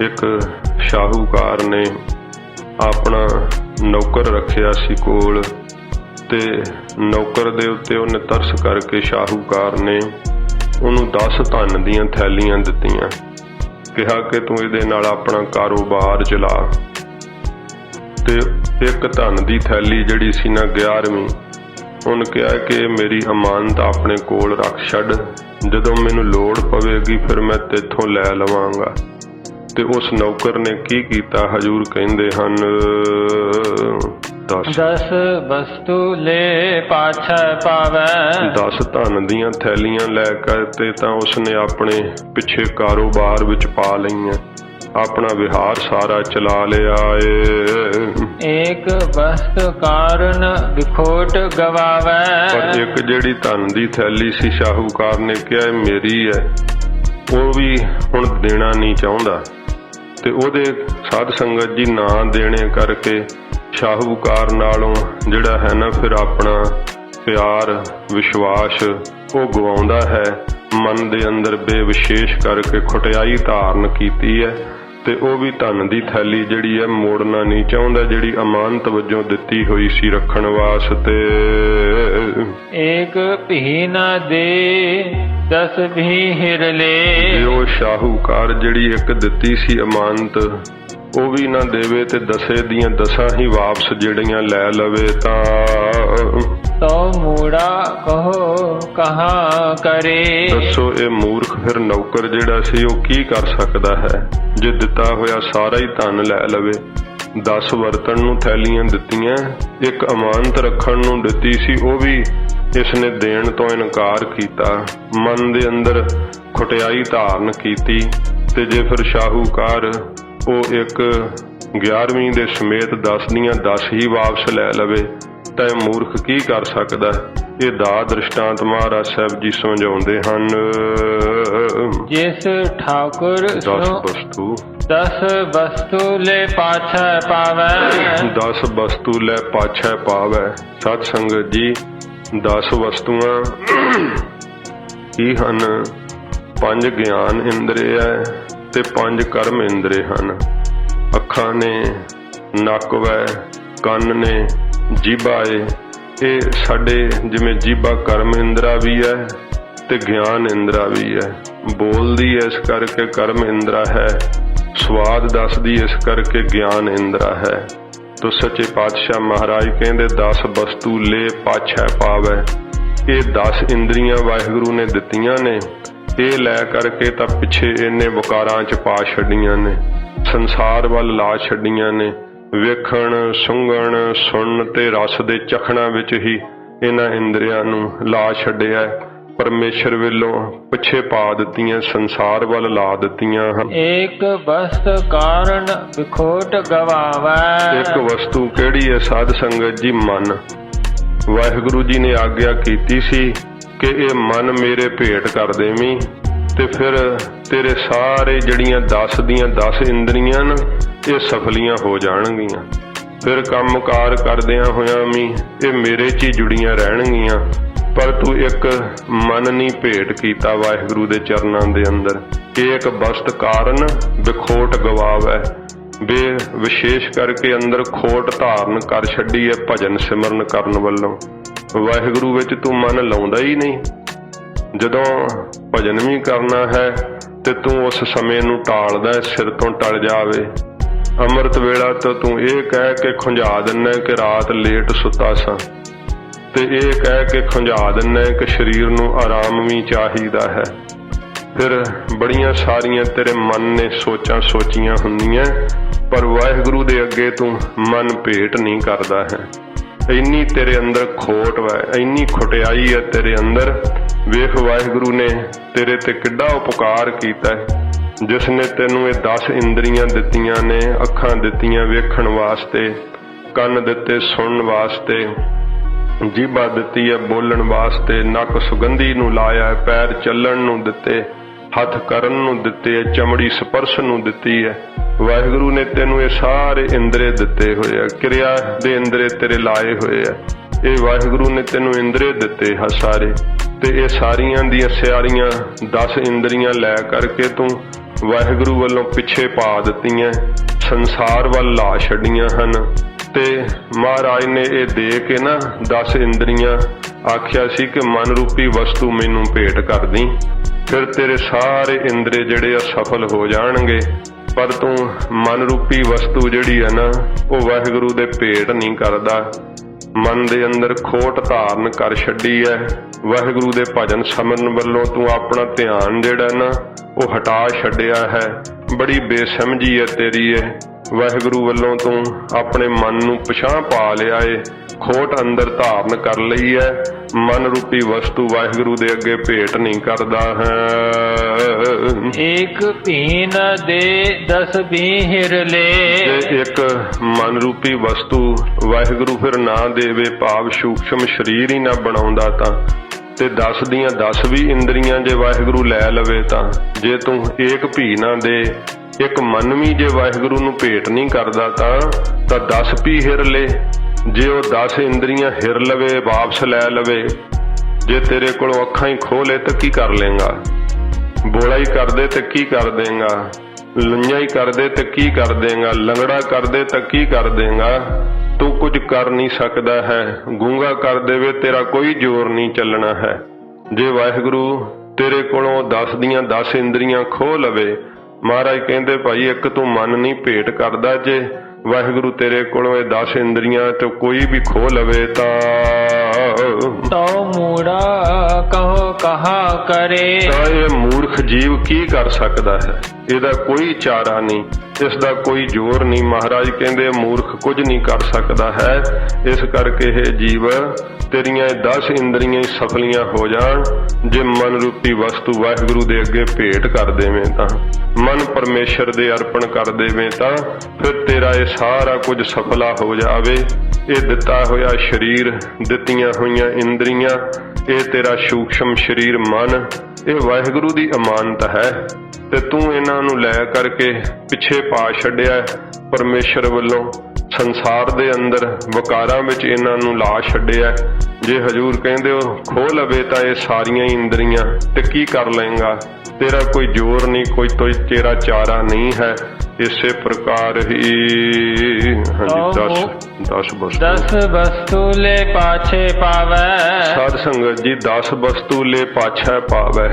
ਇੱਕ ਸ਼ਾਹੂਕਾਰ ਨੇ ਆਪਣਾ ਨੌਕਰ ਰੱਖਿਆ ਸੀ ਕੋਲ ਤੇ ਨੌਕਰ ਦੇ ਉੱਤੇ ਉਹਨੇ ਤਰਸ ਕਰਕੇ ਸ਼ਾਹੂਕਾਰ ਨੇ ਉਹਨੂੰ 10 ਧਨ ਦੀਆਂ ਥੈਲੀਆਂ ਦਿੱਤੀਆਂ। ਕਿਹਾ ਕਿ ਤੂੰ ਇਹਦੇ ਨਾਲ ਆਪਣਾ ਕਾਰੋਬਾਰ ਚਲਾ। ਤੇ ਇੱਕ ਧਨ ਦੀ ਥੈਲੀ ਜਿਹੜੀ ਸੀ ਨਾ 11ਵੀਂ ਉਹਨੇ ਕਿਹਾ ਕਿ ਮੇਰੀ ਅਮਾਨਤ ਆਪਣੇ ਕੋਲ ਰੱਖ ਛੱਡ। ਜਦੋਂ ਮੈਨੂੰ ਲੋੜ ਪਵੇਗੀ, ਫਿਰ ਮੈਂ ਤੇਥੋਂ ਲੈ ਲਵਾਂਗਾ। ਤੇ ਉਸ ਨੌਕਰ ਨੇ ਕੀ ਕੀਤਾ? ਹਜੂਰ ਕਹਿੰਦੇ ਹਨ ਦਸ। ਵਸਤੂ ਲੈ ਪਾਛੈ ਪਾਵੈ। ਦਸ ਧਨ ਦੀਆਂ ਥੈਲੀਆਂ ਲੈ ਕੇ ਤੇ ਤਾਂ ਉਸਨੇ ਆਪਣੇ ਪਿੱਛੇ ਕਾਰੋਬਾਰ ਵਿੱਚ ਪਾ ਲਈਆਂ। ਆਪਣਾ ਵਿਹਾਰ ਸਾਰਾ ਚਲਾ ਲਿਆ ਏ। ਏਕ ਵਸਤ ਕਾਰਨ ਵਿਖੋਟ ਗਵਾਵੈ। ਪਰ ਇੱਕ ਜਿਹੜੀ ਧਨ ਦੀ ਥੈਲੀ ਸੀ ਸ਼ਾਹੂਕਾਰ ਨੇ ਕਿਹਾ ਇਹ ਮੇਰੀ ਹੈ। ਉਹ ਵੀ ਹੁਣ ਦੇਣਾ ਨਹੀਂ ਚਾਹੁੰਦਾ। ਤੇ ਉਹਦੇ ਸਾਧ ਸੰਗਤ ਜੀ ਨਾ ਦੇਣੇ ਕਰਕੇ ਸ਼ਾਹੂਕਾਰ ਨਾਲੋਂ ਜਿਹੜਾ ਹੈ ਨਾ ਫਿਰ ਆਪਣਾ ਪਿਆਰ, ਵਿਸ਼ਵਾਸ ਉਹ ਗਵਾਉਂਦਾ ਹੈ। ਮਨ ਦੇ ਅੰਦਰ ਬੇਵਿਸ਼ੇਸ਼ ਕਰਕੇ ਖੁਟਿਆਈ ਧਾਰਨ ਕੀਤੀ ਹੈ ਤੇ ਉਹ ਵੀ ਧਨ ਦੀ ਥੈਲੀ ਜਿਹੜੀ ਹੈ ਮੋੜਨਾ ਨਹੀਂ ਚਾਹੁੰਦਾ, ਜਿਹੜੀ ਅਮਾਨਤ ਵਜੋਂ ਦਿੱਤੀ ਹੋਈ ਸੀ ਰੱਖਣ ਵਾਸਤੇ। ਏਕ ਭੀ ਨ ਦੇ ਦਸ ਵੀ ਹਿਰ ਜੇ ਸ਼ਾਹੂਕਾਰ ਜਿਹੜੀ ਇੱਕ ਦਿੱਤੀ ਸੀ ਅਮਾਨਤ ਉਹ ਵੀ ਨਾ ਦੇਵੇ ਤੇ ਦਸੇ ਦੀਆਂ ਦਸਾਂ ਹੀ ਵਾਪਸ ਜਿਹੜੀਆਂ ਲੈ ਲਵੇ ਤਾਂ। ਤੋ ਮੂੜਾ ਕਹੋ ਕਹਾ ਕਰੇ। ਦੱਸੋ ਇਹ ਮੂਰਖ ਫਿਰ ਨੌਕਰ ਜਿਹੜਾ ਸੀ ਉਹ ਕੀ ਕਰ ਸਕਦਾ ਹੈ? ਜੇ ਦਿੱਤਾ ਹੋਇਆ ਸਾਰਾ ਹੀ ਧਨ ਲੈ ਲਵੇ। 10 ਵਰਤਣ ਨੂੰ ਥੈਲੀਆਂ ਦਿੱਤੀਆਂ ਇੱਕ ਅਮਾਨਤ ਰੱਖਣ ਨੂੰ ਦਿੱਤੀ ਸੀ ਉਹ ਵੀ ਇਸ ਨੇ ਦੇਣ ਤੋਂ ਇਨਕਾਰ ਕੀਤਾ ਮਨ ਦੇ ਅੰਦਰ ਖੁਟਿਆਈ ਧਾਰਨ ਕੀਤੀ ਤੇ ਜੇ ਫਿਰ ਸ਼ਾਹੂਕਾਰ ਉਹ ਇੱਕ 11ਵੀਂ ਦੇ ਸਮੇਤ 10 ਦੀਆਂ 10 ਹੀ ਵਾਪਸ ਲੈ ਲਵੇ ਤਾਂ ਇਹ ਮੂਰਖ ਕੀ ਕਰ ਸਕਦਾ? ਇਹ ਦਾ ਦ੍ਰਿਸ਼ਟਾਂਤ ਮਹਾਰਾਜ ਸਾਹਿਬ ਜੀ ਸਮਝਾਉਂਦੇ ਹਨ ਜਿਸ ਠਾਕੁਰ 10 ਸੁ ਦਸ ਵਸਤੂ ਲੈ ਪਾਛੈ ਪਾਵੈ। 10 ਵਸਤੂ ਲੈ ਪਾਛੈ ਪਾਵੈ। ਸਤ ਸੰਗਤ ਜੀ 10 ਵਸਤੂਆਂ ਕੀ ਹਨ। ਪੰਜ ਗਿਆਨ ਇੰਦਰੀ ਹੈ ਤੇ ਪੰਜ ਕਰਮ ਇੰਦਰੀ ਹਨ। ਅੱਖਾਂ ਨੇ ਨੱਕ ਵੈ, ਕੰਨ ਨੇ ਜੀਭਾ ਏ। ਇਹ ਸਾਡੇ ਜਿਵੇਂ ਜੀਭਾ ਕਰਮ ਇੰਦਰਾ ਵੀ ਹੈ ਤੇ ਗਿਆਨ ਇੰਦਰਾ ਵੀ ਹੈ ਬੋਲਦੀ ਇਸ ਕਰਕੇ ਕਰਮ ਇੰਦਰਾ ਹੈ। ਸਵਾਦ ਦੱਸਦੀ ਇਸ ਕਰਕੇ ਗਿਆਨ ਇੰਦਰਾ ਹੈ। ਤੋ ਸੱਚੇ ਪਾਤਸ਼ਾਹ ਮਹਾਰਾਜ ਕਹਿੰਦੇ 10 ਵਸਤੂ ਲੈ ਪਾਛੈ ਪਾਵੈ। ਇਹ 10 ਇੰਦਰੀਆਂ ਵਾਹਿਗੁਰੂ ਨੇ ਦਿੱਤੀਆਂ ਨੇ। ਇਹ ਲੈ ਕਰਕੇ ਤਾਂ ਪਿੱਛੇ ਇਹਨੇ ਵਕਾਰਾਂ ਚ ਪਾ ਛੱਡੀਆਂ ਨੇ। ਸੰਸਾਰ ਵੱਲ ਲਾ ਛੱਡੀਆਂ ਨੇ। ਵੇਖਣ, ਸੁੰਘਣ, ਸੁਣਨ ਤੇ ਰਸ ਦੇ ਚਖਣਾ ਵਿੱਚ ਹੀ ਇਹਨਾਂ ਇੰਦਰੀਆਂ ਨੂੰ ਲਾ ਛੱਡਿਆ ਹੈ। ਪਰਮੇਸ਼ਰ ਵੱਲੋਂ ਪਿੱਛੇ ਪਾ ਦਿੱਤੀਆਂ ਸੰਸਾਰ ਵੱਲ ਲਾ ਦਿੱਤੀਆਂ ਹਨ। ਏਕ ਵਸਤ ਕਾਰਨ ਵਿਖੋਟ ਗਵਾਵੈ। ਇੱਕ ਵਸਤੂ ਕਿਹੜੀ ਹੈ? ਸਾਧ ਸੰਗਤ ਜੀ ਮਨ। ਵਾਹਿਗੁਰੂ ਜੀ ਨੇ ਆਗਿਆ ਕੀਤੀ ਸੀ ਕਿ ਇਹ ਮਨ ਮੇਰੇ ਭੇਟ ਕਰ ਦੇਵੀਂ ਤੇ ਫਿਰ ਤੇਰੇ ਸਾਰੇ ਜਿਹੜੀਆਂ 10 ਦੀਆਂ 10 ਇੰਦਰੀਆਂ ਨੇ ਇਹ ਸਫਲੀਆਂ ਹੋ ਜਾਣਗੀਆਂ। ਫਿਰ ਕੰਮਕਾਰ ਕਰਦਿਆਂ ਹੋਇਆਂ ਵੀ ਇਹ ਮੇਰੇ 'ਚ ਹੀ ਜੁੜੀਆਂ ਰਹਿਣਗੀਆਂ। ਪਰ ਤੂੰ ਇੱਕ ਮਨ ਨਹੀਂ ਭੇਟ ਕੀਤਾ ਵਾਹਿਗੁਰੂ ਦੇ ਚਰਨਾਂ ਦੇ ਅੰਦਰ। ਇਹ ਇੱਕ ਬਸਤ ਕਾਰਨ ਵਿਖੋਟ ਗਵਾਵੈ। ਬੇ ਵਿਸ਼ੇਸ਼ ਕਰਕੇ ਅੰਦਰ ਖੋਟ ਧਾਰਨ ਕਰ ਛੱਡੀ ਹੈ ਭਜਨ ਸਿਮਰਨ ਕਰਨ ਵੱਲੋਂ। ਵਾਹਿਗੁਰੂ ਵਿੱਚ ਤੂੰ ਮਨ ਲਾਉਂਦਾ ਹੀ ਨਹੀਂ। ਜਦੋਂ ਭਜਨ ਵੀ ਕਰਨਾ ਹੈ, ਤੇ ਤੂੰ ਉਸ ਸਮੇਂ ਨੂੰ ਟਾਲਦਾ ਸਿਰ ਤੋਂ ਟਲ ਜਾਵੇ। ਅੰਮ੍ਰਿਤ ਵੇਲਾ ਤਾਂ ਤੂੰ ਇਹ ਕਹਿ ਕੇ ਖੁੰਝਾ ਦਿੰਨਾ ਕਿ ਰਾਤ ਲੇਟ ਸੁੱਤਾ ਸਾਂ। ਤੇ ਇਹ ਕਹਿ ਕੇ ਖੁੰਝਾ ਦਿੰਨਾ ਕਿ ਸਰੀਰ ਨੂੰ ਆਰਾਮ ਵੀ ਚਾਹੀਦਾ ਹੈ। ਫਿਰ ਬੜੀਆਂ ਸਾਰੀਆਂ ਤੇਰੇ ਮਨ ਨੇ ਸੋਚਾਂ ਸੋਚੀਆਂ ਹੁੰਦੀਆਂ ਪਰ ਵਾਹਿਗੁਰੂ ਦੇ ਅੱਗੇ ਤੂੰ ਮਨ ਭੇਟ ਨਹੀਂ ਕਰਦਾ ਹੈ। ਇੰਨੀ ਤੇਰੇ ਅੰਦਰ ਖੋਟ ਵੈ, ਇੰਨੀ ਖੁਟਿਆਈ ਹੈ ਤੇਰੇ ਅੰਦਰ। ਵੇਖ ਵਾਹਿਗੁਰੂ ਨੇ ਤੇਰੇ ਤੇ ਕਿੱਡਾ ਉਪਕਾਰ ਕੀਤਾ ਹੈ। ਜਿਸ ਨੇ ਤੈਨੂੰ ਇਹ 10 ਇੰਦਰੀਆਂ ਦਿੱਤੀਆਂ ਨੇ, ਅੱਖਾਂ ਦਿੱਤੀਆਂ ਵੇਖਣ ਵਾਸਤੇ, ਕੰਨ ਦਿੱਤੇ ਸੁਣਨ ਵਾਸਤੇ ਜੀਬਾ ਦਿੱਤੀ ਹੈ ਬੋਲਣ ਵਾਸਤੇ, ਨੱਕ ਸੁਗੰਧੀ ਨੂੰ ਲਾਇਆ ਪੈਰ ਚੱਲਣ ਨੂੰ ਦਿੱਤੇ, ਹੱਥ ਕਰਨ ਨੂੰ ਦਿੱਤੇ ਹੈ, ਚਮੜੀ ਸਪਰਸ਼ ਨੂੰ ਦਿੱਤੀ ਹੈ। ਵਾਹਿਗੁਰੂ ਨੇ ਤੈਨੂੰ ਇਹ ਸਾਰੇ ਇੰਦਰੇ ਦਿੱਤੇ ਹੋਏ ਆ, ਕਿਰਿਆ ਦੇ ਇੰਦਰੇ ਤੇਰੇ ਲਾਏ ਹੋਏ ਆ। ਇਹ ਵਾਹਿਗੁਰੂ ਨੇ ਤੈਨੂੰ ਇੰਦਰੇ ਦਿੱਤੇ ਆ ਸਾਰੇ, ਤੇ ਇਹ ਸਾਰੀਆਂ ਦੀਆਂ ਸਿਆਰੀਆਂ 10 ਇੰਦਰੀਆਂ ਲੈ ਕਰਕੇ ਤੂੰ ਵਾਹਿਗੁਰੂ ਵੱਲੋਂ ਪਿੱਛੇ ਪਾ ਦਿੱਤੀਆਂ, ਸੰਸਾਰ ਵੱਲ ਲਾ ਛੱਡੀਆਂ ਹਨ। ਤੇ ਮਹਾਰਾਜ ਨੇ ਇਹ ਦੇ ਕੇ ਨਾ 10 ਇੰਦਰੀਆਂ ਆਖਿਆ ਸੀ ਕਿ ਮਨ ਰੂਪੀ ਵਸਤੂ ਮੈਨੂੰ ਭੇਟ ਕਰਦੀ ਫਿਰ ਤੇਰੇ ਸਾਰੇ ਇੰਦਰੇ ਜਿਹੜੇ ਆ ਸਫਲ ਹੋ ਜਾਣਗੇ। ਪਰ ਤੂੰ ਮਨ ਰੂਪੀ ਵਸਤੂ ਜਿਹੜੀ ਹੈ ਨਾ, ਉਹ ਵਾਹਿਗੁਰੂ ਦੇ ਭੇਟ ਨਹੀਂ ਕਰਦਾ। ਮਨ ਦੇ ਅੰਦਰ ਖੋਟ ਧਾਰਨ ਕਰ ਛੱਡੀ ਹੈ ਵਾਹਿਗੁਰੂ ਦੇ ਭਜਨ ਸਮਰਨ ਵੱਲੋਂ ਤੂੰ ਆਪਣਾ ਧਿਆਨ ਜਿਹੜਾ ਨਾ, ਉਹ ਹਟਾ ਛੱਡਿਆ ਹੈ। ਬੜੀ ਬੇਸਮਝੀ ਹੈ ਤੇਰੀ ਇਹ। ਵਾਹਿਗੁਰੂ ਵੱਲੋਂ ਤੂੰ ਆਪਣੇ ਮਨ ਨੂੰ ਪਛਾਣ ਪਾ ਲਿਆ ਏ ਖੋਟ ਅੰਦਰ ਧਾਰਨ ਕਰ ਲਈ ਹੈ ਮਨ ਰੂਪੀ ਵਸਤੂ ਵਾਹਿਗੁਰੂ ਦੇ ਅੱਗੇ ਭੇਟ ਨਹੀਂ ਕਰਦਾ ਹੈ। ਏਕ ਭੀਨ ਦੇ ਦਸ ਭੀਹਿਰ ਲੈ। ਜੇ ਇੱਕ ਮਨ ਰੂਪੀ ਵਸਤੂ ਵਾਹਿਗੁਰੂ ਫਿਰ ਨਾ ਦੇਵੇ ਭਾਵ ਸੂਖਸ਼ਮ ਸਰੀਰ ਹੀ ਨਾ ਬਣਾਉਂਦਾ ਤਾਂ ਤੇ 10 ਦੀਆਂ 10 ਵੀ ਇੰਦਰੀਆਂ ਜੇ ਵਾਹਿਗੁਰੂ ਲੈ ਲਵੇ ਤਾਂ ਜੇ ਤੂੰ ਏਕ ਭੀ ਨਾ ਦੇ ਇੱਕ ਮਨ ਵੀ ਜੇ ਵਾਹਿਗੁਰੂ ਨੂੰ ਭੇਟ ਨਹੀਂ ਕਰਦਾ ਤਾਂ ਤਾਂ 10 ਵੀ ਹਿਰ ਲੈ। ਜੇ ਉਹ 10 ਇੰਦਰੀਆਂ ਹਿਰ ਲਵੇ, ਵਾਪਸ ਲੈ ਲਵੇ। ਜੇ ਤੇਰੇ ਕੋਲੋਂ ਅੱਖਾਂ ਹੀ ਖੋਲੇ ਤਾਂ ਕੀ ਕਰ ਲੇਗਾ? ਬੋਲਾ ਹੀ ਕਰਦੇ ਤੇ ਕੀ ਕਰ ਦੇਗਾ? ਲੁੰਝਾ ਹੀ ਕਰਦੇ ਤੇ ਕੀ ਕਰ ਦੇਗਾ? ਲੰਗੜਾ ਕਰਦੇ ਤਾਂ ਕੀ ਕਰ ਦੇਗਾ? ਤੂੰ ਕੁਝ ਕਰ ਨਹੀਂ ਸਕਦਾ ਹੈ। ਗੂੰਗਾ ਕਰ ਦੇਵੇ, ਤੇਰਾ ਕੋਈ ਜ਼ੋਰ ਨਹੀਂ ਚੱਲਣਾ ਹੈ। ਜੇ ਵਾਹਿਗੁਰੂ ਤੇਰੇ ਕੋਲੋਂ 10 ਦੀਆਂ 10 ਇੰਦਰੀਆਂ ਖੋਹ ਲਵੇ ਮਹਾਰਾਜ ਕਹਿੰਦੇ, ਭਾਈ, ਇੱਕ ਤੂੰ ਮਨ ਨਹੀਂ ਭੇਟ ਕਰਦਾ ਜੇ। ਵਾਹਿਗੁਰੂ ਤੇਰੇ ਕੋਲੋਂ ਇਹ 10 ਇੰਦਰੀਆਂ ਤੇ ਕੋਈ ਵੀ ਖੋਹ ਲਵੇ ਤਾਂ ਤੋ ਮੂੜਾ ਕਹੋ ਕਹਾ ਕਰੇ। ਤਾਂ ਇਹ ਮੂਰਖ ਜੀਵ ਕੀ ਕਰ ਸਕਦਾ ਹੈ? ਇਹਦਾ ਕੋਈ ਚਾਰਾ ਨਹੀਂ ਇਸ ਦਾ ਕੋਈ ਜ਼ੋਰ ਨਹੀਂ। ਮਹਾਰਾਜ ਕਹਿੰਦੇ, ਮੂਰਖ ਕੁਝ ਨਹੀਂ ਕਰ ਸਕਦਾ ਹੈ। ਇਸ ਕਰਕੇ ਇਹ ਜੀਵ ਤੇਰੀਆਂ 10 ਇੰਦਰੀਆਂ ਸਫਲੀਆਂ ਹੋ ਜਾਣ। ਜੇ ਮਨ ਰੂਪੀ ਵਸਤੂ ਵਾਹਿਗੁਰੂ ਦੇ ਅੱਗੇ ਭੇਟ ਕਰ ਦੇਵੇਂ ਤਾਂ, ਮਨ ਪਰਮੇਸ਼ਰ ਦੇ ਅਰਪਣ ਕਰ ਦੇਵੇਂ ਤਾਂ, ਫਿਰ ਤੇਰਾ ਇਹ ਸਾਰਾ ਕੁਝ ਸਫਲਾ ਹੋ ਜਾਵੇ। ਇਹ ਦਿੱਤਾ ਹੋਇਆ ਸਰੀਰ ਦਿੱਤੀ ਦਿੱਤੀਆਂ ਹੋਈਆਂ ਇੰਦਰੀਆਂ, ਇਹ ਤੇਰਾ ਸੂਖਸ਼ਮ ਸਰੀਰ ਮਨ, ਇਹ ਵਾਹਿਗੁਰੂ ਦੀ ਅਮਾਨਤ ਹੈ। ਤੇ ਤੂੰ ਇਹਨਾਂ ਨੂੰ ਲੈ ਕਰਕੇ ਪਿੱਛੇ ਪਾ ਛੱਡਿਆ ਹੈ ਪਰਮੇਸ਼ਰ ਵੱਲੋਂ। ਸੰਸਾਰ ਦੇ ਅੰਦਰ ਵਕਾਰਾਂ ਵਿੱਚ ਇਹਨਾਂ ਨੂੰ ਲਾ ਛੱਡਿਆ ਜੇ ਹਜੂਰ ਕਹਿੰਦੇ ਹੋ ਖੋ ਲਵੇ ਤਾਂ ਇਹ ਸਾਰੀਆਂ ਹੀ ਇੰਦਰੀਆਂ, ਤੇ ਕੀ ਕਰ ਲਏਗਾ? ਤੇਰਾ ਕੋਈ ਜ਼ੋਰ ਨਹੀਂ ਕੋਈ ਤੋਈ ਤੇਰਾ ਚਾਰਾ ਨਹੀਂ ਹੈ। ਇਸੇ ਪ੍ਰਕਾਰ ਹੀ। ਹਾਂਜੀ 10 10 ਬਸ ਦਸ ਵਸਤੂ ਲੈ ਪਾਛੇ ਪਾਵੈ। ਸਾਧ ਸੰਗਤ ਜੀ 10 ਵਸਤੂ ਲੈ ਪਾਛੈ ਪਾਵੈ।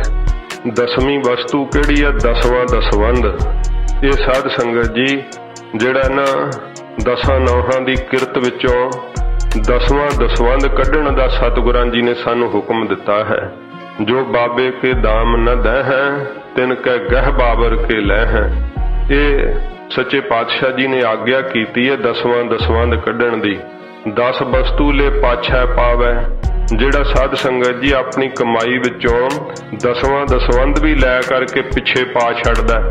ਦਸਵੀਂ ਵਸਤੂ ਕਿਹੜੀ ਆ? ਦਸਵਾਂ ਦਸਵੰਦ ਇਹ ਸਾਧ ਸੰਗਤ ਜੀ ਜਿਹੜਾ ਨਾ ਦਸਾਂ ਨੌਹਾਂ ਦੀ ਕਿਰਤ ਵਿੱਚੋਂ ਦਸਵਾਂ ਦਸਵੰਦ ਕੱਢਣ ਦਾ ਸਤਿਗੁਰਾਂ ਜੀ ਨੇ ਸਾਨੂੰ ਹੁਕਮ ਦਿੱਤਾ ਹੈ। ਜੋ ਬਾਬੇ ਕੇ ਦਾਮ ਨ ਦਹਿ ਹੈ ਤਿਨ ਕੈ ਗਹਿ ਬਾਬਰ ਕੇ ਲੈ ਹੈ ਇਹ ਸੱਚੇ ਪਾਤਸ਼ਾਹ ਜੀ ਨੇ ਆਗਿਆ ਕੀਤੀ ਹੈ ਦਸਵਾਂ ਦਸਵੰਦ ਕੱਢਣ ਦੀ। 10 ਵਸਤੂ ਲੈ ਪਾਛੈ ਪਾਵੈ, ਜਿਹੜਾ ਸਾਧ ਸੰਗਤ ਜੀ ਆਪਣੀ ਕਮਾਈ ਵਿੱਚੋਂ ਦਸਵਾਂ ਦਸਵੰਦ ਵੀ ਲੈ ਕਰਕੇ ਪਿੱਛੇ ਪਾ ਛੱਡਦਾ।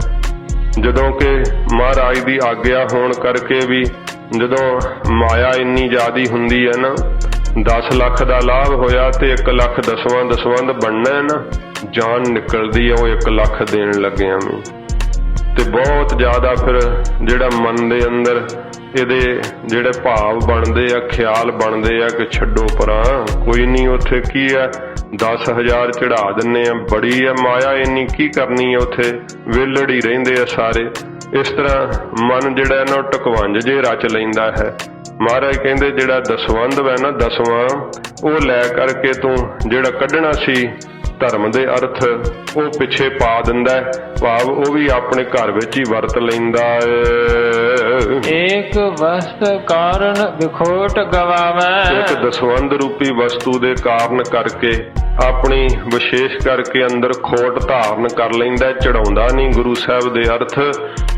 ਜਦੋਂ ਕਿ ਮਹਾਰਾਜ ਦੀ ਆਗਿਆ ਹੋਣ ਕਰਕੇ ਵੀ ਜਦੋਂ ਮਾਇਆ ਇੰਨੀ ਜ਼ਿਆਦੀ ਹੁੰਦੀ ਹੈ ਨਾ 10 ਲੱਖ ਦਾ ਲਾਭ ਹੋਇਆ ਤੇ 1 ਲੱਖ ਦਸਵਾਂ ਦਸਵੰਦ ਬਣਨਾ ਨਾ, ਜਾਨ ਨਿਕਲਦੀ ਹੈ, ਉਹ 1 ਲੱਖ ਦੇਣ ਲੱਗਿਆ ਮੈਂ ਤੇ ਬਹੁਤ ਜ਼ਿਆਦਾ ਫਿਰ ਜਿਹੜਾ ਮਨ ਦੇ ਅੰਦਰ ਇਹਦੇ ਜਿਹੜੇ ਭਾਵ ਬਣਦੇ ਆ, ਖਿਆਲ ਬਣਦੇ ਆ ਕਿ ਛੱਡੋ ਪਰਾਂ, ਕੋਈ ਨਹੀਂ ਉੱਥੇ ਕੀ ਆ 10000 ਚੜਾ ਦਿੰਨੇ ਆ, ਬੜੀ ਆ ਮਾਇਆ ਇੰਨੀ ਕੀ ਕਰਨੀ ਆ ਉੱਥੇ, ਵਿਹਲੜ ਹੀ ਰਹਿੰਦੇ ਆ ਸਾਰੇ। ਇਸ ਤਰ੍ਹਾਂ ਮਨ ਜਿਹੜਾ ਹੈ ਨਾ ਟਕਵੰਜ ਜੇ ਰਚ ਲੈਂਦਾ ਹੈ। ਮਹਾਰਾਜ ਕਹਿੰਦੇ ਜਿਹੜਾ ਦਸਵੰਧ ਹੈ ਨਾ ਦਸਵਾਂ, ਉਹ ਲੈ ਕਰਕੇ ਤੂੰ ਜਿਹੜਾ ਕੱਢਣਾ ਸੀ ਧਰਮ ਦੇ ਅਰਥ, ਉਹ ਪਿੱਛੇ ਪਾ ਦਿੰਦਾ ਭਾਵ ਉਹ ਵੀ ਆਪਣੇ ਘਰ ਵਿੱਚ ਹੀ ਵਰਤ ਲੈਂਦਾ ਹੈ। ਏਕ ਵਸਤ ਕਾਰਨ ਵਿਖੋਟ ਗਵਾਵੈ। ਇੱਕ ਦਸਵੰਦ ਰੂਪੀ ਵਸਤੂ ਦੇ ਕਾਰਨ ਕਰਕੇ ਆਪਣੀ ਵਿਸ਼ੇਸ਼ ਕਰਕੇ ਅੰਦਰ ਖੋਟ ਧਾਰਨ ਕਰ ਲੈਂਦਾ ਚੜਾਉਂਦਾ ਨਹੀਂ ਗੁਰੂ ਸਾਹਿਬ ਦੇ ਅਰਥ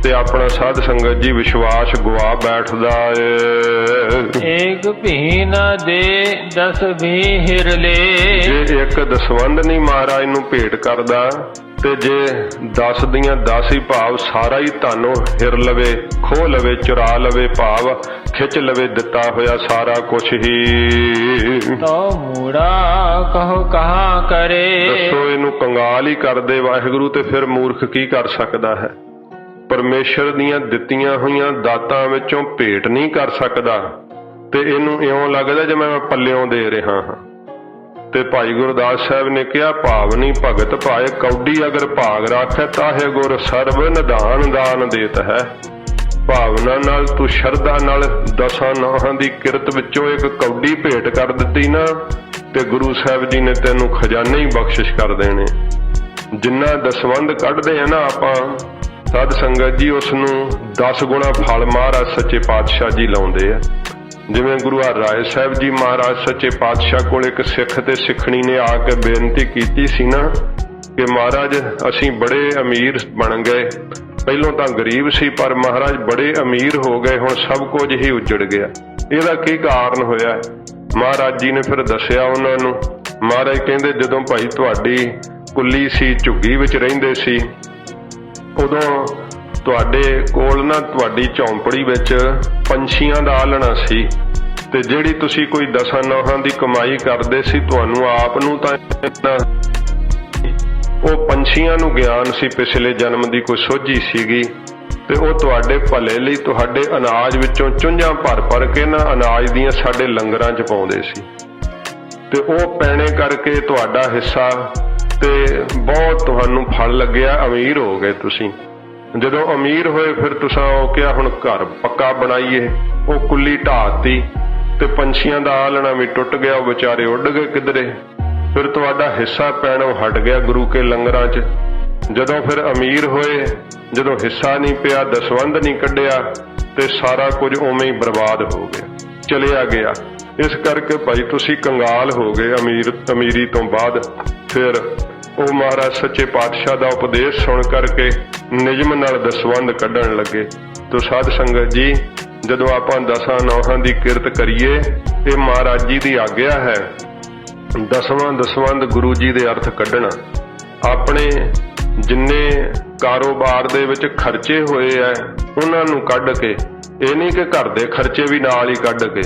ਤੇ ਆਪਣਾ ਸਾਧ ਸੰਗਤ ਜੀ ਵਿਸ਼ਵਾਸ ਗਵਾ ਬੈਠਦਾ ਏ। ਏਕ ਭੀਨ ਦੇ ਦਸ ਭੀਹਿਰ ਲੈ ਜੇ ਇੱਕ ਦਸਵੰਦ ਨਹੀਂ ਮਹਾਰਾਜ ਨੂੰ ਭੇਟ ਕਰਦਾ ਤੇ ਜੇ 10 ਦੀਆਂ 10 ਹੀ ਭਾਵ ਸਾਰਾ ਹੀ ਤੁਹਾਨੂੰ ਹਿਰ ਲਵੇ ਖੋ ਲਵੇ ਚੁਰਾ ਲਵੇ ਭਾਵ ਖਿੱਚ ਲਵੇ ਦਿੱਤਾ ਹੋਇਆ ਸਾਰਾ ਕੁਝ ਹੀ। ਤੋ ਮੂੜਾ ਕਹੋ ਕਹਾ ਕਰੇ। ਦੱਸੋ ਇਹਨੂੰ ਕੰਗਾਲ ਹੀ ਕਰਦੇ ਵਾਹਿਗੁਰੂ ਤੇ ਫਿਰ ਮੂਰਖ ਕੀ ਕਰ ਸਕਦਾ ਹੈ? ਪਰਮੇਸ਼ਰ ਦੀਆਂ ਦਿੱਤੀਆਂ ਹੋਈਆਂ ਦਾਤਾਂ ਵਿੱਚੋਂ ਭੇਟ ਨਹੀਂ ਕਰ ਸਕਦਾ। ਤੇ ਇਹਨੂੰ ਇਉਂ ਲੱਗਦਾ ਜਿਵੇਂ ਮੈਂ ਪੱਲਿਓਂ ਦੇ ਰਿਹਾ ਹਾਂ। ਤੇ ਭਾਈ ਗੁਰਦਾਸ ਸਾਹਿਬ ਨੇ ਕਿਹਾ ਭਾਵਨੀ ਭਗਤ ਭਾਏ, ਕੌਡੀ ਅਗਰ ਭਾਗ ਰਾਖੈ, ਤਾਹੇ ਗੁਰ ਸਰਬ ਨਿਧਾਨ ਦਾਨ ਦੇਤ ਹੈ। ਭਾਵਨਾ ਨਾਲ ਤੂੰ ਸ਼ਰਧਾ ਨਾਲ ਦਸਾਂ ਨਾਹਾਂ ਦੀ ਕਿਰਤ ਵਿੱਚੋਂ ਇੱਕ ਕੌਡੀ ਭੇਟ ਕਰ ਦਿੱਤੀ ਨਾ, ਤੇ ਗੁਰੂ ਸਾਹਿਬ ਜੀ ਨੇ ਤੈਨੂੰ ਖਜ਼ਾਨੇ ਹੀ ਬਖਸ਼ਿਸ਼ ਕਰ ਦੇਣੇ। ਜਿੰਨਾ ਦਸਵੰਦ ਕੱਢਦੇ ਆ ਨਾ ਆਪਾਂ ਸਾਧ ਸੰਗਤ ਜੀ ਉਸ ਨੂੰ 10 ਗੁਣਾ ਫਲ ਮਹਾਰਾਜ ਸੱਚੇ ਪਾਤਸ਼ਾਹ ਜੀ ਲਾਉਂਦੇ ਆ। ਜਿਵੇਂ ਗੁਰੂ ਹਰਿਰਾਏ ਸਾਹਿਬ ਜੀ ਮਹਾਰਾਜ ਸੱਚੇ ਪਾਤਸ਼ਾਹ ਕੋਲ ਇੱਕ ਸਿੱਖ ਤੇ ਸਿੱਖਣੀ ਨੇ ਆ ਕੇ ਬੇਨਤੀ ਕੀਤੀ ਸੀ ਨਾ ਕਿ ਮਹਾਰਾਜ, ਅਸੀਂ ਬੜੇ ਅਮੀਰ ਬਣ ਗਏ। ਪਹਿਲੋਂ ਤਾਂ ਗਰੀਬ ਸੀ, ਪਰ ਮਹਾਰਾਜ ਬੜੇ ਅਮੀਰ ਹੋ ਗਏ। ਹੁਣ ਸਭ ਕੁਝ ਹੀ ਉਜੜ ਗਿਆ। ਇਹਦਾ ਕੀ ਕਾਰਨ ਹੋਇਆ? ਮਹਾਰਾਜ ਜੀ ਨੇ ਫਿਰ ਦੱਸਿਆ ਉਹਨਾਂ ਨੂੰ। ਮਹਾਰਾਜ ਕਹਿੰਦੇ, ਜਦੋਂ ਭਾਈ ਤੁਹਾਡੀ ਕੁੱਲੀ ਸੀ, ਝੁੱਗੀ ਵਿੱਚ ਰਹਿੰਦੇ ਸੀ, ਉਦੋਂ ਤੁਹਾਡੇ ਕੋਲ ਨਾ ਤੁਹਾਡੀ ਝੌਂਪੜੀ ਵਿੱਚ ਪੰਛੀਆਂ ਦਾ ਆਲਣਾ ਸੀ ਤੇ ਜਿਹੜੀ ਤੁਸੀਂ ਕੋਈ ਦਸਾਂ ਨੌਹਾਂ ਦੀ ਕਮਾਈ ਕਰਦੇ ਸੀ ਤੁਹਾਨੂੰ ਆਪ ਨੂੰ ਤਾਂ ਉਹ ਪੰਛੀਆਂ ਨੂੰ ਗਿਆਨ ਸੀ ਪਿਛਲੇ ਜਨਮ ਦੀ ਕੋਈ ਸੋਝੀ ਸੀਗੀ ਤੇ ਉਹ ਤੁਹਾਡੇ ਭਲੇ ਲਈ ਤੁਹਾਡੇ ਅਨਾਜ ਵਿੱਚੋਂ ਚੁੰਝਾਂ ਭਰ ਭਰ ਕੇ ਨਾ ਅਨਾਜ ਦੀਆਂ ਸਾਡੇ ਲੰਗਰਾਂ 'ਚ ਪਾਉਂਦੇ ਸੀ। ਤੇ ਉਹ ਪੈਣੇ ਕਰਕੇ ਤੁਹਾਡਾ ਹਿੱਸਾ ਤੇ ਬਹੁਤ ਤੁਹਾਨੂੰ ਫਲ ਲੱਗਿਆ, ਅਮੀਰ ਹੋ ਗਏ ਤੁਸੀਂ। ਜਦੋਂ ਅਮੀਰ ਹੋਏ ਫਿਰ ਤੁਸੀਂ ਉਹ ਕਿਹਾ, ਹੁਣ ਘਰ ਪੱਕਾ ਬਣਾਈਏ। ਉਹ ਕੁੱਲੀ ਢਾਤੀ ਤੇ ਪੰਛੀਆਂ ਦਾ ਆਲਣਾ ਵੀ ਟੁੱਟ ਗਿਆ ਵਿਚਾਰੇ ਉੱਡ ਗਏ ਕਿਧਰੇ। ਫਿਰ ਤੁਹਾਡਾ ਹਿੱਸਾ ਪੈਣੋਂ ਹਟ ਗਿਆ ਗੁਰੂ ਕੇ ਲੰਗਰਾਂ 'ਚ। ਜਦੋਂ ਫਿਰ ਅਮੀਰ ਹੋਏ, ਜਦੋਂ ਹਿੱਸਾ ਨਹੀਂ ਪਿਆ, ਦਸਵੰਧ ਨਹੀਂ ਕੱਢਿਆ ਤੇ ਸਾਰਾ ਕੁਝ ਉਵੇਂ ਹੀ ਬਰਬਾਦ ਹੋ ਗਿਆ, ਚਲਿਆ ਗਿਆ। ਇਸ ਕਰਕੇ ਭਾਈ ਤੁਸੀਂ ਕੰਗਾਲ ਹੋ ਗਏ ਅਮੀਰ, ਅਮੀਰੀ ਤੋਂ ਬਾਅਦ। ਫਿਰ ਉਹ ਮਹਾਰਾਜ ਸੱਚੇ ਪਾਤਸ਼ਾਹ ਦਾ ਉਪਦੇਸ਼ ਸੁਣ ਕਰਕੇ ਨਿਯਮ ਨਾਲ ਦਸਵੰਧ ਕੱਢਣ ਲੱਗੇ। ਤੋ ਸਾਧ ਸੰਗਤ ਜੀ, ਜਦੋਂ ਆਪਾਂ ਦਸਾਂ ਨੌਹਾਂ ਦੀ ਕਿਰਤ ਕਰੀਏ ਇਹ ਮਹਾਰਾਜ ਜੀ ਦੀ ਆਗਿਆ ਹੈ ਦਸਵਾਂ ਦਸਵੰਧ ਗੁਰੂ ਜੀ ਦੇ ਅਰਥ ਕੱਢਣਾ। ਆਪਣੇ ਜਿੰਨੇ ਕਾਰੋਬਾਰ ਦੇ ਵਿੱਚ ਖਰਚੇ ਹੋਏ ਐ, ਉਹਨਾਂ ਨੂੰ ਕੱਢ ਕੇ, ਇਹ ਨਹੀਂ ਕਿ ਘਰ ਦੇ ਖਰਚੇ ਵੀ ਨਾਲ ਹੀ ਕੱਢ ਕੇ।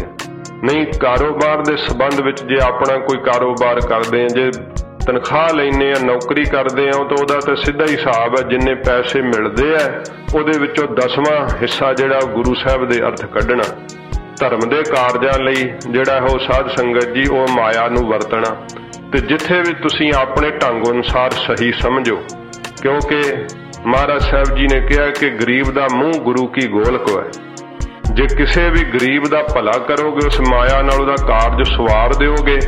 ਨਹੀਂ, ਕਾਰੋਬਾਰ ਦੇ ਸਬੰਧ ਵਿੱਚ ਜੇ ਆਪਣਾ ਕੋਈ ਕਾਰੋਬਾਰ ਕਰਦੇ ਆ, ਜੇ ਤਨਖਾਹ ਲੈਨੇ ਆ, ਨੌਕਰੀ ਕਰਦੇ ਆ ਤਾਂ ਉਹਦਾ ਤਾਂ ਸਿੱਧਾ ਹੀ ਹਿਸਾਬ ਹੈ ਜਿੰਨੇ ਪੈਸੇ ਮਿਲਦੇ ਆ, ਉਹਦੇ ਵਿੱਚੋਂ ਦਸਵਾਂ ਹਿੱਸਾ ਜਿਹੜਾ ਗੁਰੂ ਸਾਹਿਬ ਦੇ ਅਰਥ ਕੱਢਣਾ। ਧਰਮ ਦੇ ਕਾਰਜਾਂ ਲਈ ਜਿਹੜਾ ਉਹ ਸਾਧ ਸੰਗਤ ਜੀ, ਉਹ ਮਾਇਆ ਨੂੰ ਵਰਤਣਾ। ਤੇ ਜਿੱਥੇ ਵੀ ਤੁਸੀਂ ਆਪਣੇ ਢੰਗ ਅਨੁਸਾਰ ਸਹੀ ਸਮਝੋ, ਕਿਉਂਕਿ ਮਹਾਰਾਜ ਸਾਹਿਬ ਜੀ ਨੇ ਕਿਹਾ ਕਿ ਗਰੀਬ ਦਾ ਮੂੰਹ ਗੁਰੂ ਕੀ ਗੋਲਕ ਹੈ ਜੇ ਕਿਸੇ ਵੀ ਗਰੀਬ ਦਾ ਭਲਾ ਕਰੋਗੇ, ਉਸ ਮਾਇਆ ਨਾਲ ਉਹਦਾ ਕਾਰਜ ਸਵਾਰ ਦਿਓਗੇ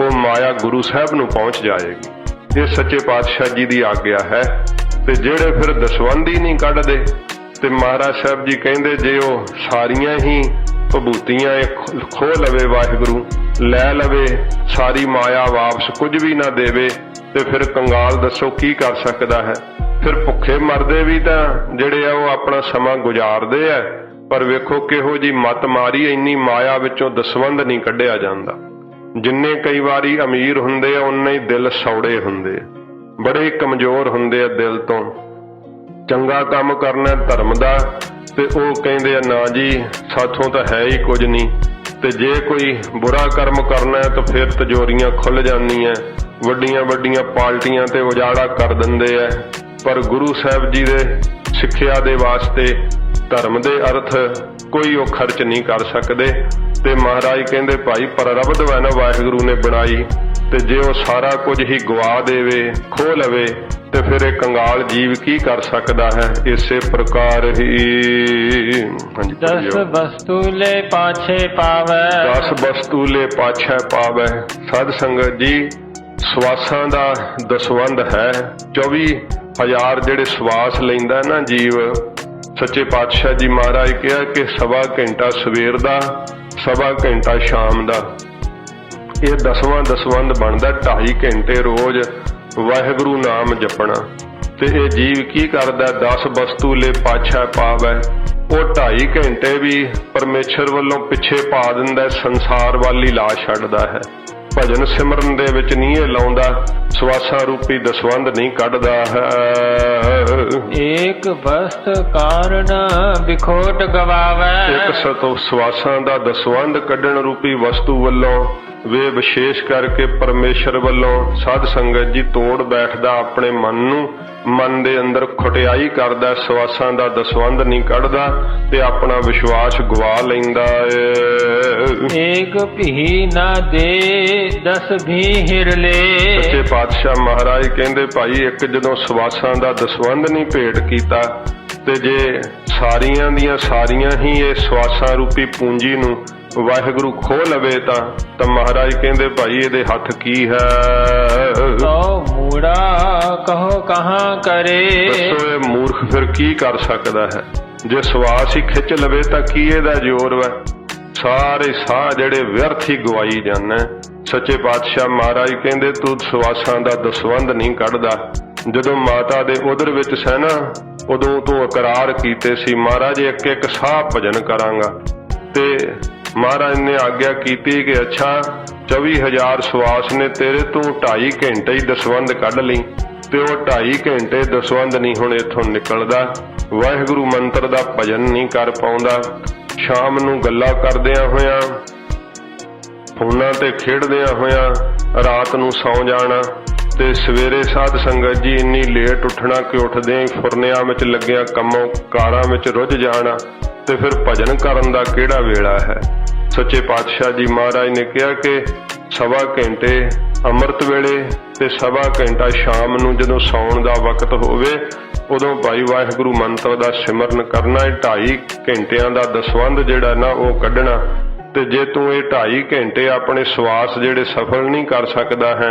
ਉਹ ਮਾਇਆ ਗੁਰੂ ਸਾਹਿਬ ਨੂੰ ਪਹੁੰਚ ਜਾਏਗੀ। ਇਹ ਸੱਚੇ ਪਾਤਸ਼ਾਹ ਜੀ ਦੀ ਆਗਿਆ ਹੈ। ਤੇ ਜਿਹੜੇ ਫਿਰ ਦਸਵੰਦੀ ਨਹੀਂ ਕੱਢਦੇ, ਤੇ ਮਹਾਰਾਜ ਸਾਹਿਬ ਜੀ ਕਹਿੰਦੇ, ਜੇ ਉਹ ਸਾਰੀਆਂ ਹੀ ਭਬੂਤੀਆਂ ਖੋ- ਖੋਹ ਲਵੇ ਵਾਹਿਗੁਰੂ, ਲੈ ਲਵੇ, ਸਾਰੀ ਮਾਇਆ ਵਾਪਸ ਕੁਝ ਵੀ ਨਾ ਦੇਵੇ, ਤੇ ਫਿਰ ਕੰਗਾਲ ਦੱਸੋ ਕੀ ਕਰ ਸਕਦਾ ਹੈ? ਫਿਰ ਭੁੱਖੇ ਮਰਦੇ ਵੀ ਤਾਂ ਜਿਹੜੇ ਆ ਉਹ ਆਪਣਾ ਸਮਾਂ ਗੁਜ਼ਾਰਦੇ ਆ, ਪਰ ਵੇਖੋ ਕਿਹੋ ਜੀ ਮਤ ਮਾਰੀ ਇੰਨੀ ਮਾਇਆ ਵਿੱਚੋਂ ਦਸਵੰਧ ਨਹੀਂ ਕੱਢਿਆ ਜਾਂਦਾ। ਜਿੰਨੇ ਕਈ ਵਾਰੀ ਅਮੀਰ ਹੁੰਦੇ ਆ ਉਨੇ ਹੀ ਦਿਲ ਸੌੜੇ ਹੁੰਦੇ ਆ। ਬੜੇ ਕਮਜ਼ੋਰ ਹੁੰਦੇ ਆ ਦਿਲ ਤੋਂ। ਚੰਗਾ ਕੰਮ ਕਰਨਾ ਧਰਮ ਦਾ, ਤੇ ਉਹ ਕਹਿੰਦੇ ਆ, ਨਾ ਜੀ, ਸਾਥੋਂ ਤਾਂ ਹੈ ਹੀ ਕੁਝ ਨਹੀਂ। ਤੇ ਜੇ ਕੋਈ ਬੁਰਾ ਕਰਮ ਕਰਨਾ ਹੈ, ਤਾਂ ਫਿਰ ਤਜੋਰੀਆਂ ਖੁੱਲ ਜਾਂਦੀਆਂ ਵੱਡੀਆਂ ਵੱਡੀਆਂ ਪਾਲਟੀਆਂ ਤੇ ਉਜਾੜਾ ਕਰ ਦਿੰਦੇ ਆ। ਪਰ ਗੁਰੂ ਸਾਹਿਬ ਜੀ ਦੇ ਸਿੱਖਿਆ ਦੇ ਵਾਸਤੇ ਧਰਮ ਦੇ ਅਰਥ ਕੋਈ ਉਹ ਖਰਚ ਨਹੀਂ ਕਰ ਸਕਦੇ। ਤੇ ਮਹਾਰਾਜ ਕਹਿੰਦੇ ਭਾਈ ਪਰਰਬਦ ਵੈ ਨਾ ਵਾਹਿਗੁਰੂ ਨੇ ਬਣਾਈ ਤੇ ਜੇ ਉਹ ਸਾਰਾ ਕੁਝ ਹੀ ਗਵਾ ਦੇਵੇ ਖੋ ਲਵੇ ਤੇ ਫਿਰ ਇਹ ਕੰਗਾਲ ਜੀਵ ਕੀ ਕਰ ਸਕਦਾ ਹੈ? ਇਸੇ ਪ੍ਰਕਾਰ ਹੀ। ਦਸ। ਵਸਤੂ ਲੈ ਪਾਛੇ ਪਾਵੈ। ਦਸ ਵਸਤੂ ਲੈ ਪਾਛੈ ਪਾਵੈ। ਸਾਧ ਸੰਗਤ ਜੀ ਸਵਾਸਾਂ ਦਾ ਦਸਵੰਦ ਹੈ। 24000 ਜਿਹੜੇ ਸਵਾਸ ਲੈਂਦਾ ਨਾ ਜੀਵ ਸੱਚੇ ਪਾਤਸ਼ਾਹ ਜੀ ਮਹਾਰਾਜ ਕਿਹਾ ਕਿ ਸਵਾ ਘੰਟਾ ਸਵੇਰ ਦਾ ਸਵਾ ਘੰਟਾ ਸ਼ਾਮ ਦਾ। ਇਹ ਦਸਵਾਂ ਦਸਵੰਦ ਬਣਦਾ 2.5 ਘੰਟੇ ਰੋਜ਼ ਵਾਹਿਗੁਰੂ ਨਾਮ ਜਪਣਾ। ਤੇ ਇਹ ਜੀਵ ਕੀ ਕਰਦਾ 10 ਵਸਤੂ ਲੈ ਪਾਛਾ ਪਾਵੈ। ਉਹ 2.5 ਘੰਟੇ ਵੀ ਪਰਮੇਸ਼ਰ ਵੱਲੋਂ ਪਿੱਛੇ ਪਾ ਦਿੰਦਾ ਹੈ, ਸੰਸਾਰ ਵਾਲੀ ਲਾ ਛੱਡਦਾ ਹੈ। ਭਜਨ ਸਿਮਰਨ ਦੇ ਵਿੱਚ ਨਹੀਂ ਇਹ ਲਾਉਂਦਾ ਸਵਾਸਾਂ ਰੂਪੀ ਦਸਵੰਦ ਨਹੀਂ ਕੱਢਦਾ ਹੈ। ਏਕ ਵਸਤ ਕਾਰਨ ਵਿਖੋਟ ਗਵਾਵੈ। ਇੱਕ ਸਤੋ ਸਵਾਸਾਂ ਦਾ ਦਸਵੰਦ ਕੱਢਣ ਰੂਪੀ ਵਸਤੂ ਵੱਲੋਂ ਵੇ ਵਿਸ਼ੇਸ਼ ਕਰਕੇ ਪਰਮੇਸ਼ਰ ਵੱਲੋਂ ਸਾਧ ਸੰਗਤ ਜੀ ਤੋੜ ਬੈਠਦਾ ਆਪਣੇ ਮਨ ਨੂੰ ਮਨ ਦੇ ਅੰਦਰ ਖਟਿਆਈ ਕਰਦਾ ਸਵਾਸਾਂ ਦਾ ਦਸਵੰਧ ਨਹੀਂ ਕੱਢਦਾ ਤੇ ਆਪਣਾ ਵਿਸ਼ਵਾਸ ਗਵਾ ਲੈਂਦਾ ਏ। ਏਕ ਭੀ ਨਾ ਦੇ ਦਸ ਵੀ ਹਿਰ ਸੱਚੇ ਪਾਤਸ਼ਾਹ ਮਹਾਰਾਜ ਕਹਿੰਦੇ ਭਾਈ ਇੱਕ ਜਦੋਂ ਸਵਾਸਾਂ ਦਾ ਦਸਵੰਧ ਨਹੀਂ ਭੇਟ ਕੀਤਾ ਤੇ ਜੇ ਸਾਰੀਆਂ ਦੀਆਂ ਸਾਰੀਆਂ ਹੀ ਇਹ ਸਵਾਸਾਂ ਰੂਪੀ ਪੂੰਜੀ ਨੂੰ ਵਾਹਿਗੁਰੂ ਖੋਹ ਲਵੇ ਤਾਂ ਤਾਂ ਮਹਾਰਾਜ ਕਹਿੰਦੇ ਭਾਈ ਇਹਦੇ ਹੱਥ ਕੀ ਹੈ? ਕਹੋ, ਕਹਾਂ ਕਰੇ? ਦੱਸੋ ਇਹ ਮੂਰਖ ਫਿਰ ਕੀ ਕਰ ਸਕਦਾ ਹੈ? ਜੇ ਸਵਾਸ ਹੀ ਖਿੱਚ ਲਵੇ ਤਾਂ ਕੀ ਇਹਦਾ ਜ਼ੋਰ ਵਾ? ਸਾਰੇ ਸਾਹ ਜਿਹੜੇ ਵਿਅਰਥ ਹੀ ਗਵਾਈ ਜਾਂਦਾ ਸੱਚੇ ਪਾਤਸ਼ਾਹ ਮਹਾਰਾਜ ਕਹਿੰਦੇ, ਤੂੰ ਸਵਾਸਾਂ ਦਾ ਦਸਵੰਧ ਨਹੀਂ ਕੱਢਦਾ। ਜਦੋਂ ਮਾਤਾ ਦੇ ਉਦਰ ਵਿੱਚ ਸੈਨਾ ਉਦੋਂ ਤੂੰ ਇਕਰਾਰ ਕੀਤੇ ਸੀ। ਮਹਾਰਾਜ, ਇੱਕ ਇੱਕ ਸਾਹ ਭਜਨ ਕਰਾਂਗਾ। ਤੇ ਮਹਾਰਾਜ ਨੇ ਆਗਿਆ ਕੀਤੀ ਕਿ, ਅੱਛਾ 24000 ਸਵਾਸ ਨੇ ਤੇਰੇ ਤੋਂ 2.5 ਘੰਟੇ ਹੀ ਦਸਵੰਧ ਕੱਢ ਲਈ। ਤੇ ਉਹ 2.5 ਘੰਟੇ ਦਸਵੰਧ ਨਹੀਂ ਹੁਣ ਇੱਥੋਂ ਨਿਕਲਦਾ। ਵਾਹਿਗੁਰੂ ਮੰਤਰ ਦਾ ਭਜਨ ਨਹੀਂ ਕਰ ਪਾਉਂਦਾ। ਸ਼ਾਮ ਨੂੰ ਗੱਲਾਂ ਕਰਦਿਆਂ ਹੋਇਆਂ, ਫੋਨਾਂ ਤੇ ਖੇਡਦਿਆਂ ਹੋਇਆਂ, ਰਾਤ ਨੂੰ ਸੌਂ ਜਾਣਾ। ਤੇ ਸਵੇਰੇ ਸਾਧ ਸੰਗਤ ਜੀ ਇੰਨੀ ਲੇਟ ਉੱਠਣਾ ਕਿ ਉੱਠਦੇ ਹੀ ਫੁਰਨਿਆਂ ਵਿੱਚ ਲੱਗਿਆ ਕੰਮੋਂ ਕਾਰਾਂ ਵਿੱਚ ਰੁੱਝ ਜਾਣਾ। ਤੇ ਫਿਰ ਭਜਨ ਕਰਨ ਦਾ ਕਿਹੜਾ ਵੇਲਾ ਹੈ? ਸੱਚੇ ਪਾਤਸ਼ਾਹ ਜੀ ਮਹਾਰਾਜ ਨੇ ਕਿਹਾ ਕਿ ਸਵਾ ਘੰਟੇ ਅੰਮ੍ਰਿਤ ਵੇਲੇ ਤੇ ਸਵਾ ਘੰਟਾ ਸ਼ਾਮ ਨੂੰ ਜਦੋਂ ਸੌਣ ਦਾ ਵਕਤ ਹੋਵੇ, ਉਦੋਂ ਭਾਈ ਵਾਹਿਗੁਰੂ ਮੰਤਰ ਦਾ ਸਿਮਰਨ ਕਰਨਾ ਇਹ 2.5 ਘੰਟਿਆਂ ਦਾ ਦਸਵੰਧ ਜਿਹੜਾ ਨਾ ਉਹ ਕੱਢਣਾ। ਤੇ ਜੇ ਤੂੰ ਇਹ 2.5 ਘੰਟੇ ਆਪਣੇ ਸਵਾਸ ਜਿਹੜੇ ਸਫਲ ਨਹੀਂ ਕਰ ਸਕਦਾ ਹੈ,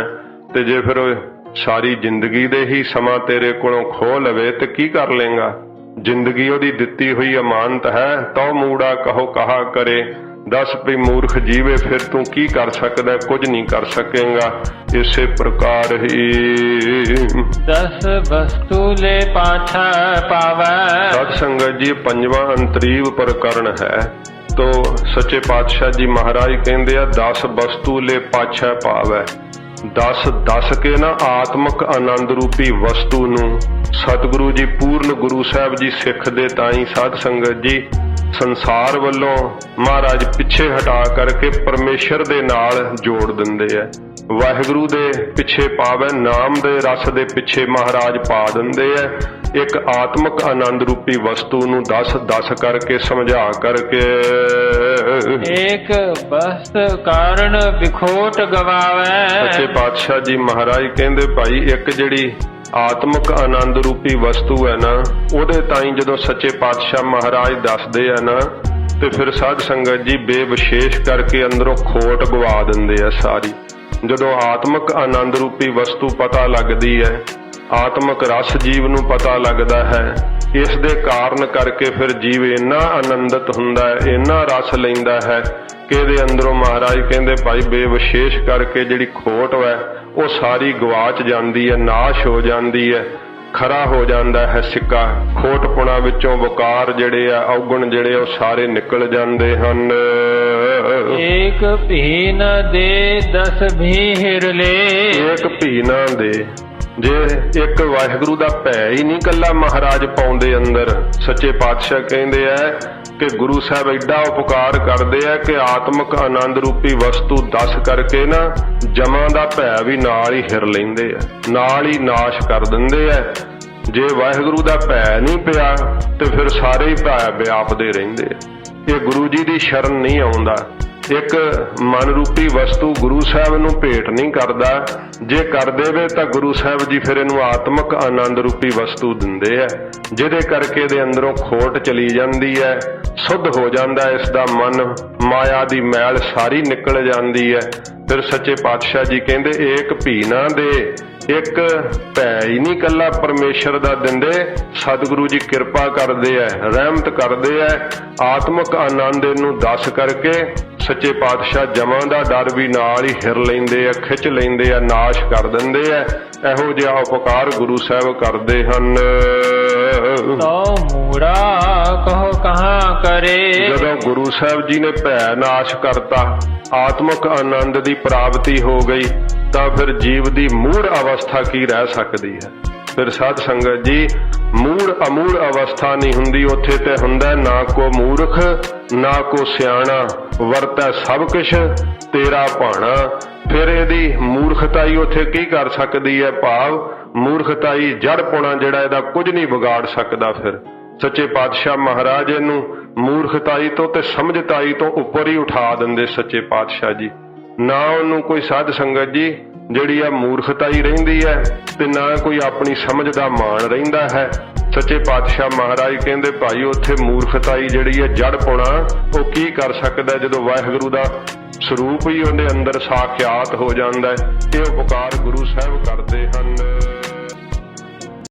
ਤੇ ਜੇ ਫਿਰ ਸਾਰੀ ਜ਼ਿੰਦਗੀ ਦੇ ਹੀ ਸਮਾਂ ਤੇਰੇ ਕੋਲੋਂ ਖੋਹ ਲਵੇ, ਤੇ ਕੀ ਕਰ ਲੇਗਾ ਜ਼ਿੰਦਗੀ ਉਹਦੀ ਦਿੱਤੀ ਹੋਈ ਅਮਾਨਤ ਹੈ, ਤਉ ਮੂੜਾ ਕਹੋ ਕਹਾ ਕਰੇ। ਦਸ ਵੀ ਮੂਰਖ ਜੀਵੇ ਫਿਰ ਤੂੰ ਕੀ ਕਰ ਸਕਦਾ? ਹੈ? ਕੁਝ ਨਹੀਂ ਕਰ ਸਕੇਗਾ। ਇਸੇ ਪ੍ਰਕਾਰ ਹੀ। ਦਸ ਵਸਤੂ ਲੈ ਪਾਛਾ ਪਾਵੈ। ਸਤ ਸੰਗਤ ਜੀ ਪੰਜਵਾਂ ਅੰਤਰੀਵ ਪ੍ਰਕਰਨ ਹੈ। ਤੋ ਸੱਚੇ ਪਾਤਸ਼ਾਹ ਜੀ ਮਹਾਰਾਜ ਕਹਿੰਦੇ ਆ 10 ਵਸਤੂ ਲੈ ਪਾਛੈ ਪਾਵੈ। 10 10 ਕੇ ਨਾ ਆਤਮਿਕ ਆਨੰਦ ਰੂਪੀ ਵਸਤੂ ਨੂੰ। ਸਤਿਗੁਰੂ ਜੀ ਪੂਰਨ ਗੁਰੂ ਸਾਹਿਬ ਜੀ ਸਿੱਖ ਦੇ ਤਾਈ ਸਾਧ ਸੰਗਤ ਜੀ ਸੰਸਾਰ ਵੱਲੋਂ ਮਹਾਰਾਜ ਪਿੱਛੇ ਹਟਾ ਕਰਕੇ ਪਰਮੇਸ਼ਰ ਦੇ ਨਾਲ ਜੋੜ ਦਿੰਦੇ ਆ। ਵਾਹਿਗੁਰੂ ਦੇ ਪਿੱਛੇ ਪਾਵੈ ਨਾਮ ਦੇ ਰਸ ਦੇ ਪਿੱਛੇ ਮਹਾਰਾਜ ਪਾ ਦਿੰਦੇ ਆ। ਇੱਕ ਆਤਮਿਕ ਆਨੰਦ ਰੂਪੀ ਵਸਤੂ ਨੂੰ 10 10 ਕਰਕੇ ਸਮਝਾ ਕਰਕੇ। ਏਕ ਬਸਤ ਕਾਰਨ ਵਿਖੋਟ ਸੱਚੇ ਗਵਾਵੈ ਪਾਤਸ਼ਾਹ ਜੀ ਮਹਾਰਾਜ ਕਹਿੰਦੇ ਭਾਈ ਇੱਕ ਜਿਹੜੀ ਆਤਮਿਕ ਆਨੰਦ ਰੂਪੀ ਵਸਤੂ ਹੈ ਨਾ, ਉਹਦੇ ਤਾਈਂ ਜਦੋਂ ਸੱਚੇ ਪਾਤਸ਼ਾਹ ਮਹਾਰਾਜ ਦੱਸਦੇ ਆ ਨਾ, ਤੇ ਫਿਰ ਸਾਧ ਸੰਗਤ ਜੀ ਬੇਵਿਸ਼ੇਸ਼ ਕਰਕੇ ਅੰਦਰੋਂ ਖੋਟ ਗਵਾ ਦਿੰਦੇ ਆ ਸਾਰੀ। ਜਦੋਂ ਆਤਮਿਕ ਆਨੰਦ ਰੂਪੀ ਵਸਤੂ ਪਤਾ ਲੱਗਦੀ ਹੈ, ਆਤਮਿਕ ਰਸ ਜੀਵ ਨੂੰ ਪਤਾ ਲੱਗਦਾ ਹੈ, ਇਸ ਦੇ ਕਾਰਨ ਕਰਕੇ ਫਿਰ ਜੀਵ ਇੰਨਾ ਆਨੰਦਿਤ ਹੁੰਦਾ ਹੈ, ਇੰਨਾ ਰਸ ਲੈਂਦਾ ਹੈ, ਕਿ ਇਹਦੇ ਅੰਦਰੋਂ ਮਹਾਰਾਜ ਕਹਿੰਦੇ ਭਾਈ ਬੇਵਿਸ਼ੇਸ਼ ਕਰਕੇ ਜਿਹੜੀ ਖੋਟ ਹੈ ਉਹ ਸਾਰੀ ਗਵਾਚ ਜਾਂਦੀ ਹੈ ਨਾਸ਼ ਹੋ ਜਾਂਦੀ ਹੈ ਖਰਾ ਹੋ ਜਾਂਦਾ ਹੈ ਸਿੱਕਾ। ਖੋਟਪੁਣਾ ਵਿੱਚੋਂ ਵਕਾਰ ਜਿਹੜੇ ਆ ਔਗਣ ਜਿਹੜੇ ਉਹ ਸਾਰੇ ਨਿਕਲ ਜਾਂਦੇ ਹਨ। ਏਕ ਭੀ ਨ ਦੇ ਦਸ ਵੀ ਹਿਰ ਲੈ। ਏਕ ਭੀ ਨਾ ਦੇ। ਜੇ ਇੱਕ ਵਾਹਿਗੁਰੂ ਦਾ ਭੈ ਹੀ ਨਹੀਂ ਕੱਲਾ ਮਹਾਰਾਜ ਪਾਉਂਦੇ ਅੰਦਰ ਸੱਚੇ ਪਾਤਸ਼ਾਹ ਕਹਿੰਦੇ ਆ ਕਿ ਗੁਰੂ ਸਾਹਿਬ ਐਡਾ ਉਪਕਾਰ ਕਰਦੇ ਆ ਕਿ ਆਤਮਿਕ ਆਨੰਦ ਰੂਪੀ ਵਸਤੂ ਦਸ ਕਰਕੇ ਨਾ ਜਮਾਂ ਦਾ ਭੈ ਵੀ ਨਾਲ ਹੀ ਹਿਰ ਲੈਂਦੇ ਆ, ਨਾਲ ਹੀ ਨਾਸ਼ ਕਰ ਦਿੰਦੇ ਆ। ਜੇ ਵਾਹਿਗੁਰੂ ਦਾ ਭੈ ਨਹੀਂ ਪਿਆ, ਤੇ ਫਿਰ ਸਾਰੇ ਹੀ ਭੈ ਵਿਆਪਦੇ ਰਹਿੰਦੇ ਆ। ਇਹ ਗੁਰੂ ਜੀ ਦੀ ਸ਼ਰਨ ਨਹੀਂ ਆਉਂਦਾ। ਇੱਕ ਮਨ ਰੂਪੀ ਵਸਤੂ ਗੁਰੂ ਸਾਹਿਬ ਨੂੰ ਭੇਟ ਨਹੀਂ ਕਰਦਾ। ਜੇ ਕਰ ਦੇਵੇ ਤਾਂ ਗੁਰੂ ਸਾਹਿਬ ਜੀ ਫਿਰ ਇਹਨੂੰ ਆਤਮਿਕ ਆਨੰਦ ਰੂਪੀ ਵਸਤੂ ਦਿੰਦੇ ਆ। ਜਿਹਦੇ ਕਰਕੇ ਇਹਦੇ ਅੰਦਰੋਂ ਖੋਟ ਚਲੀ ਜਾਂਦੀ ਹੈ, ਸੁੱਧ ਹੋ ਜਾਂਦਾ ਇਸ ਦਾ ਮਨ, ਮਾਇਆ ਦੀ ਮੈਲ ਸਾਰੀ ਨਿਕਲ ਜਾਂਦੀ ਹੈ। ਫਿਰ ਸੱਚੇ ਪਾਤਸ਼ਾਹ ਜੀ ਕਹਿੰਦੇ, ਏਕ ਭੀ ਨਾ ਦੇ, ਇੱਕ ਭੈ ਹੀ ਨਹੀਂ ਕੱਲਾ ਪਰਮੇਸ਼ਰ ਦਾ ਦਿੰਦੇ। ਸਤਿਗੁਰੂ ਜੀ ਕਿਰਪਾ ਕਰਦੇ ਐ ਰਹਿਮਤ ਕਰਦੇ ਐ ਆਤਮਿਕ ਆਨੰਦ ਨੂੰ ਦੱਸ ਕਰਕੇ ਸੱਚੇ ਪਾਤਸ਼ਾਹ ਜਮਾਂ ਦਾ ਡਰ ਵੀ ਨਾਲ ਹੀ ਹਿਰ ਲੈਂਦੇ ਆ ਖਿੱਚ ਲੈਂਦੇ ਆ ਨਾਸ਼ ਕਰ ਦਿੰਦੇ ਆ। ਇਹੋ ਜਿਹਾ ਉਪਕਾਰ ਗੁਰੂ ਸਾਹਿਬ ਕਰਦੇ ਹਨ। ਤੋ ਮੂੜਾ ਕਹੋ ਕਹਾਂ ਕਰੇ। ਜਦੋਂ ਗੁਰੂ ਸਾਹਿਬ ਜੀ ਨੇ ਭੈ ਨਾਸ਼ ਕਰਤਾ ਆਤਮਿਕ ਆਨੰਦ ਦੀ ਪ੍ਰਾਪਤੀ ਹੋ ਗਈ ਤਾਂ ਫਿਰ ਜੀਵ ਦੀ ਮੂੜ ਅਵਸਥਾ ਕੀ ਰਹਿ ਸਕਦੀ ਹੈ? ਫਿਰ ਸਾਧ ਸੰਗਤ ਜੀ ਮੂੜ ਅਮੂੜ ਅਵਸਥਾ ਨਹੀਂ ਹੁੰਦੀ ਉੱਥੇ ਤੇ ਹੁੰਦਾ ਨਾ ਕੋ ਮੂਰਖ ਨਾ ਕੋ ਸਿਆਣਾ। ਵਰਤੈ ਸਭ ਕੁਛ, ਤੇਰਾ ਭਾਣਾ। ਫਿਰ ਇਹਦੀ ਮੂਰਖਤਾਈ ਹੀ ਉੱਥੇ ਕੀ ਕਰ ਸਕਦੀ ਹੈ ਭਾਵ? ਮੂਰਖਤਾਈ ਜੜਪੁਣਾ ਜਿਹੜਾ ਇਹਦਾ ਕੁਝ ਨਹੀਂ ਵਿਗਾੜ ਸਕਦਾ ਫਿਰ। ਸੱਚੇ ਪਾਤਸ਼ਾਹ ਮਹਾਰਾਜ ਇਹਨੂੰ ਮੂਰਖਤਾਈ ਤੋਂ ਤੇ ਸਮਝਤਾਈ ਤੋਂ ਉੱਪਰ ਹੀ ਉਠਾ ਦਿੰਦੇ ਸੱਚੇ ਪਾਤਸ਼ਾਹ ਜੀ। ਨਾ ਉਹਨੂੰ ਕੋਈ ਸਾਧ ਸੰਗਤ ਜੀ, ਜਿਹੜੀ ਆ ਮੂਰਖਤਾਈ ਰਹਿੰਦੀ ਹੈ ਤੇ ਨਾ ਕੋਈ ਆਪਣੀ ਸਮਝ ਦਾ ਮਾਣ ਰਹਿੰਦਾ ਹੈ। ਸੱਚੇ ਪਾਤਸ਼ਾਹ ਮਹਾਰਾਜ ਕਹਿੰਦੇ, ਭਾਈ, ਉੱਥੇ ਮੂਰਖਤਾਈ ਜਿਹੜੀ ਹੈ ਜੜ ਪੁਣਾ ਉਹ ਕੀ ਕਰ ਸਕਦਾ ਜਦੋਂ ਵਾਹਿਗੁਰੂ ਦਾ ਸਰੂਪ ਹੀ ਉਹਦੇ ਅੰਦਰ ਸਾਖਿਆਤ ਹੋ ਜਾਂਦਾ ਹੈ ਇਹ ਉਪਕਾਰ ਗੁਰੂ ਸਾਹਿਬ ਕਰਦੇ ਹਨ।